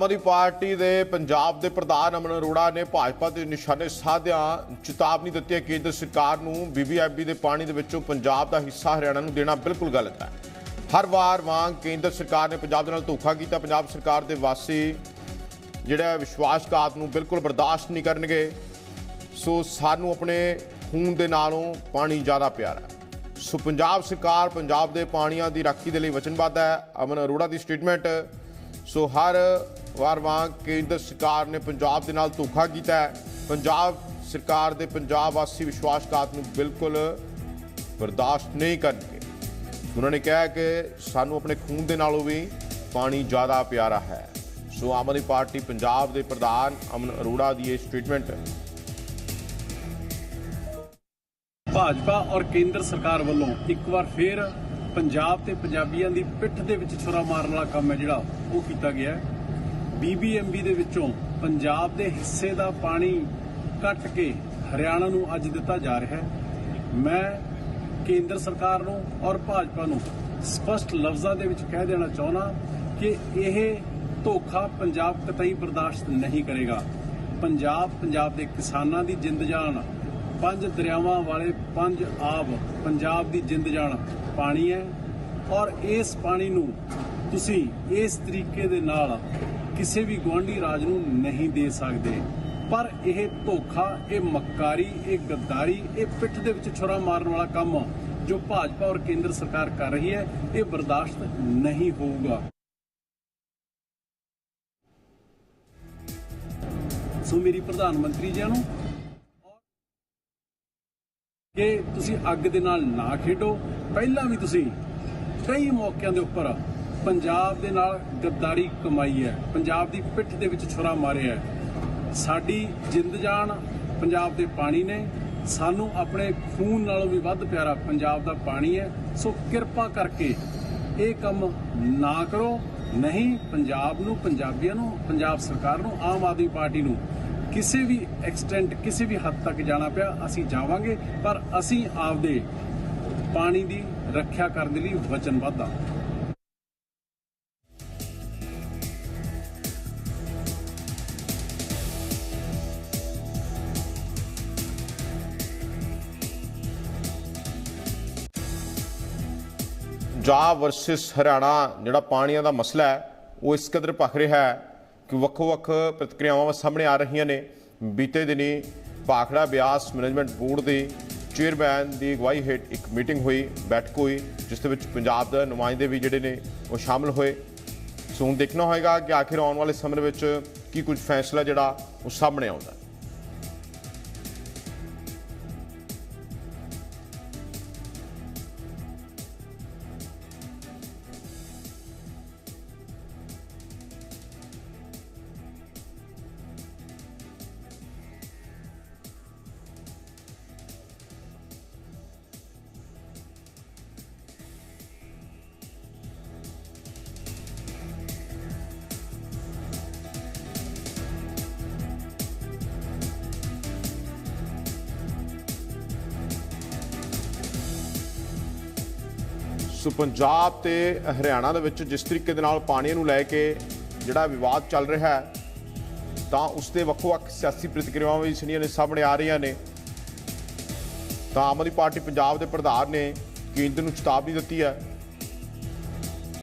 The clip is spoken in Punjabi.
ਆਮ ਆਦਮੀ ਪਾਰਟੀ ਦੇ ਪੰਜਾਬ ਦੇ ਪ੍ਰਧਾਨ ਅਮਨ ਅਰੋੜਾ ਨੇ ਭਾਜਪਾ ਦੇ ਨਿਸ਼ਾਨੇ ਸਾਧਿਆਂ ਚੇਤਾਵਨੀ ਦਿੱਤੀ ਹੈ ਕੇਂਦਰ ਸਰਕਾਰ ਨੂੰ ਬੀਬੀਐਮਬੀ ਦੇ ਪਾਣੀ ਦੇ ਵਿੱਚੋਂ ਪੰਜਾਬ ਦਾ ਹਿੱਸਾ ਹਰਿਆਣਾ ਨੂੰ ਦੇਣਾ ਬਿਲਕੁਲ ਗਲਤ ਹੈ। ਹਰ ਵਾਰ ਵਾਂਗ ਕੇਂਦਰ ਸਰਕਾਰ ਨੇ ਪੰਜਾਬ ਦੇ ਨਾਲ ਧੋਖਾ ਕੀਤਾ। ਪੰਜਾਬ ਸਰਕਾਰ ਦੇ ਵਾਸੀ ਜਿਹੜਾ ਵਿਸ਼ਵਾਸਘਾਤ ਨੂੰ ਬਿਲਕੁਲ ਬਰਦਾਸ਼ਤ ਨਹੀਂ ਕਰਨਗੇ। ਸੋ ਸਾਨੂੰ ਆਪਣੇ ਖੂਨ ਦੇ ਨਾਲੋਂ ਪਾਣੀ ਜ਼ਿਆਦਾ ਪਿਆਰਾ ਹੈ। ਸੋ ਪੰਜਾਬ ਸਰਕਾਰ ਪੰਜਾਬ ਦੇ ਪਾਣੀਆਂ ਦੀ ਰਾਖੀ ਦੇ ਲਈ ਵਚਨਬੱਧ ਹੈ। ਅਮਨ ਅਰੋੜਾ ਦੀ ਸਟੇਟਮੈਂਟ। ਸੋ ਹਰ ਵਾਰ ਵਾਂਗ ਕੇਂਦਰ ਸਰਕਾਰ ਨੇ ਪੰਜਾਬ ਦੇ ਨਾਲ ਧੋਖਾ ਕੀਤਾ ਹੈ। ਪੰਜਾਬ ਸਰਕਾਰ ਦੇ ਪੰਜਾਬ ਵਾਸੀ ਵਿਸ਼ਵਾਸਘਾਤ ਨੂੰ ਬਿਲਕੁਲ ਬਰਦਾਸ਼ਤ ਨਹੀਂ ਕਰਨਗੇ। ਉਹਨਾਂ ਨੇ ਕਿਹਾ ਕਿ ਸਾਨੂੰ ਆਪਣੇ ਖੂਨ ਦੇ ਨਾਲੋਂ ਵੀ ਪਾਣੀ ਜ਼ਿਆਦਾ ਪਿਆਰਾ ਹੈ। ਸੋ ਆਮ ਆਦਮੀ ਪਾਰਟੀ ਪੰਜਾਬ ਦੇ ਪ੍ਰਧਾਨ ਅਮਨ ਅਰੋੜਾ ਦੀ ਇਹ ਸਟੇਟਮੈਂਟ। ਭਾਜਪਾ ਔਰ ਕੇਂਦਰ ਸਰਕਾਰ ਵੱਲੋਂ ਇੱਕ ਵਾਰ ਫੇਰ ਪੰਜਾਬ ਤੇ ਪੰਜਾਬੀਆਂ ਦੀ ਪਿੱਠ ਦੇ ਵਿੱਚ ਛੁਰਾ ਮਾਰਨ ਵਾਲਾ ਕੰਮ ਹੈ ਜਿਹੜਾ ਉਹ ਕੀਤਾ ਗਿਆ ਬੀਬੀਐਮਬੀ ਦੇ ਵਿੱਚੋਂ ਪੰਜਾਬ ਦੇ ਹਿੱਸੇ ਦਾ ਪਾਣੀ ਕੱਟ ਕੇ ਹਰਿਆਣਾ ਨੂੰ ਅੱਜ ਦਿੱਤਾ ਜਾ ਰਿਹਾ ਹੈ। ਮੈਂ ਕੇਂਦਰ ਸਰਕਾਰ ਨੂੰ ਔਰ ਭਾਜਪਾ ਨੂੰ ਸਪਸ਼ਟ ਲਫ਼ਜ਼ਾਂ ਦੇ ਵਿੱਚ ਕਹਿ ਦੇਣਾ ਚਾਹੁੰਦਾ ਕਿ ਇਹ ਧੋਖਾ ਪੰਜਾਬ ਕਤਈ ਬਰਦਾਸ਼ਤ ਨਹੀਂ ਕਰੇਗਾ। ਪੰਜਾਬ ਪੰਜਾਬ ਦੇ ਕਿਸਾਨਾਂ ਦੀ ਜਿੰਦ ਜਾਨ, ਪੰਜ ਦਰਿਆਵਾਂ ਵਾਲੇ ਪੰਜ ਆਬ, ਪੰਜਾਬ ਦੀ ਜਿੰਦ ਜਾਨ ਪਾਣੀ ਹੈ ਔਰ ਇਸ ਪਾਣੀ ਨੂੰ ਤੁਸੀਂ ਇਸ ਤਰੀਕੇ ਦੇ ਨਾਲ ਕਿਸੇ ਵੀ ਗੁਆਂਢੀ ਰਾਜ ਨੂੰ ਨਹੀਂ ਦੇ ਸਕਦੇ। ਪਰ ਇਹ ਧੋਖਾ, ਇਹ ਮੱਕਾਰੀ, ਇਹ ਗੱਦਾਰੀ, ਇਹ ਪਿੱਠ ਦੇ ਵਿੱਚ ਛੁਰਾ ਮਾਰਨ ਵਾਲਾ ਕੰਮ ਜੋ ਭਾਜਪਾ ਔਰ ਕੇਂਦਰ ਸਰਕਾਰ ਕਰ ਰਹੀ ਹੈ, ਇਹ ਬਰਦਾਸ਼ਤ ਨਹੀਂ ਹੋਊਗਾ। ਸੋ ਮੇਰੀ ਪ੍ਰਧਾਨ ਮੰਤਰੀ ਜੀ ਨੂੰ ਕਿ ਤੁਸੀਂ ਅੱਗ ਦੇ ਨਾਲ ਨਾ ਖੇਡੋ। ਪਹਿਲਾਂ ਵੀ ਤੁਸੀਂ ਕਈ ਮੌਕਿਆਂ ਦੇ ਉੱਪਰ ਪੰਜਾਬ ਦੇ ਨਾਲ ਗੱਦਾਰੀ ਕਮਾਈ ਹੈ। ਪੰਜਾਬ ਦੀ ਪਿੱਠ ਦੇ ਵਿੱਚ ਛੁਰਾ ਮਾਰਿਆ ਹੈ। ਸਾਡੀ ਜਿੰਦ ਜਾਨ ਪੰਜਾਬ ਦੇ ਪਾਣੀ ਨੇ। ਸਾਨੂੰ ਆਪਣੇ ਖੂਨ ਨਾਲੋਂ ਵੀ ਵੱਧ ਪਿਆਰਾ ਪੰਜਾਬ ਦਾ ਪਾਣੀ ਹੈ। ਸੋ ਕਿਰਪਾ ਕਰਕੇ ਇਹ ਕੰਮ ਨਾ ਕਰੋ। ਨਹੀਂ, ਪੰਜਾਬ ਨੂੰ, ਪੰਜਾਬੀਆਂ ਨੂੰ, ਪੰਜਾਬ ਸਰਕਾਰ ਨੂੰ, ਆਮ ਆਦਮੀ ਪਾਰਟੀ ਨੂੰ ਕਿਸੇ ਵੀ ਐਕਸਟੈਂਟ ਕਿਸੇ ਵੀ ਹੱਦ ਤੱਕ ਜਾਣਾ ਪਿਆ, ਅਸੀਂ ਜਾਵਾਂਗੇ। ਪਰ ਅਸੀਂ ਆਪਦੇ ਪਾਣੀ ਦੀ ਰੱਖਿਆ ਕਰਨ ਦੇ ਲਈ ਵਚਨਬੱਧ ਹਾਂ। ਪੰਜਾਬ ਵਰਸਸ ਹਰਿਆਣਾ, ਜਿਹੜਾ ਪਾਣੀਆਂ ਦਾ ਮਸਲਾ ਹੈ, ਉਹ ਇਸ ਕਦਰ ਭਖ ਰਿਹਾ ਹੈ ਕਿ ਵੱਖੋ-ਵੱਖ ਪ੍ਰਤੀਕਿਰਿਆਵਾਂ ਸਾਹਮਣੇ ਆ ਰਹੀਆਂ ਨੇ। ਬੀਤੇ ਦਿਨੀ ਭਾਖੜਾ ਬਿਆਸ ਮੈਨੇਜਮੈਂਟ ਬੋਰਡ ਦੇ ਚੇਅਰਮੈਨ ਦੀ ਅਗਵਾਈ ਹੇਠ ਇੱਕ ਮੀਟਿੰਗ ਹੋਈ, ਬੈਠਕ ਹੋਈ, ਜਿਸ ਦੇ ਵਿੱਚ ਪੰਜਾਬ ਦੇ ਨੁਮਾਇੰਦੇ ਵੀ ਜਿਹੜੇ ਨੇ, ਉਹ ਸ਼ਾਮਲ ਹੋਏ। ਸੋ ਹੁਣ ਦੇਖਣਾ ਹੋਏਗਾ ਕਿ ਆਖਿਰ ਆਉਣ ਵਾਲੇ ਸਮੇਂ ਵਿੱਚ ਕੀ ਕੁਝ ਫੈਸਲਾ ਜਿਹੜਾ ਉਹ ਸਾਹਮਣੇ ਆਉਂਦਾ ਸੋ ਪੰਜਾਬ ਤੇ ਹਰਿਆਣਾ ਦੇ ਵਿੱਚ ਜਿਸ ਤਰੀਕੇ ਦੇ ਨਾਲ ਪਾਣੀ ਨੂੰ ਲੈ ਕੇ ਜਿਹੜਾ ਵਿਵਾਦ ਚੱਲ ਰਿਹਾ ਹੈ, ਤਾਂ ਉਸ 'ਤੇ ਵੱਖੋ-ਵੱਖ ਸਿਆਸੀ ਪ੍ਰਤੀਕਿਰਿਆਵਾਂ ਵੀ ਸੁਣੀਆਂ ਨੇ ਸਾਹਮਣੇ ਆ ਰਹੀਆਂ ਨੇ। ਤਾਂ ਆਮ ਆਦਮੀ ਪਾਰਟੀ ਪੰਜਾਬ ਦੇ ਪ੍ਰਧਾਨ ਨੇ ਕੇਂਦਰ ਨੂੰ ਚੇਤਾਵਨੀ ਦਿੱਤੀ ਹੈ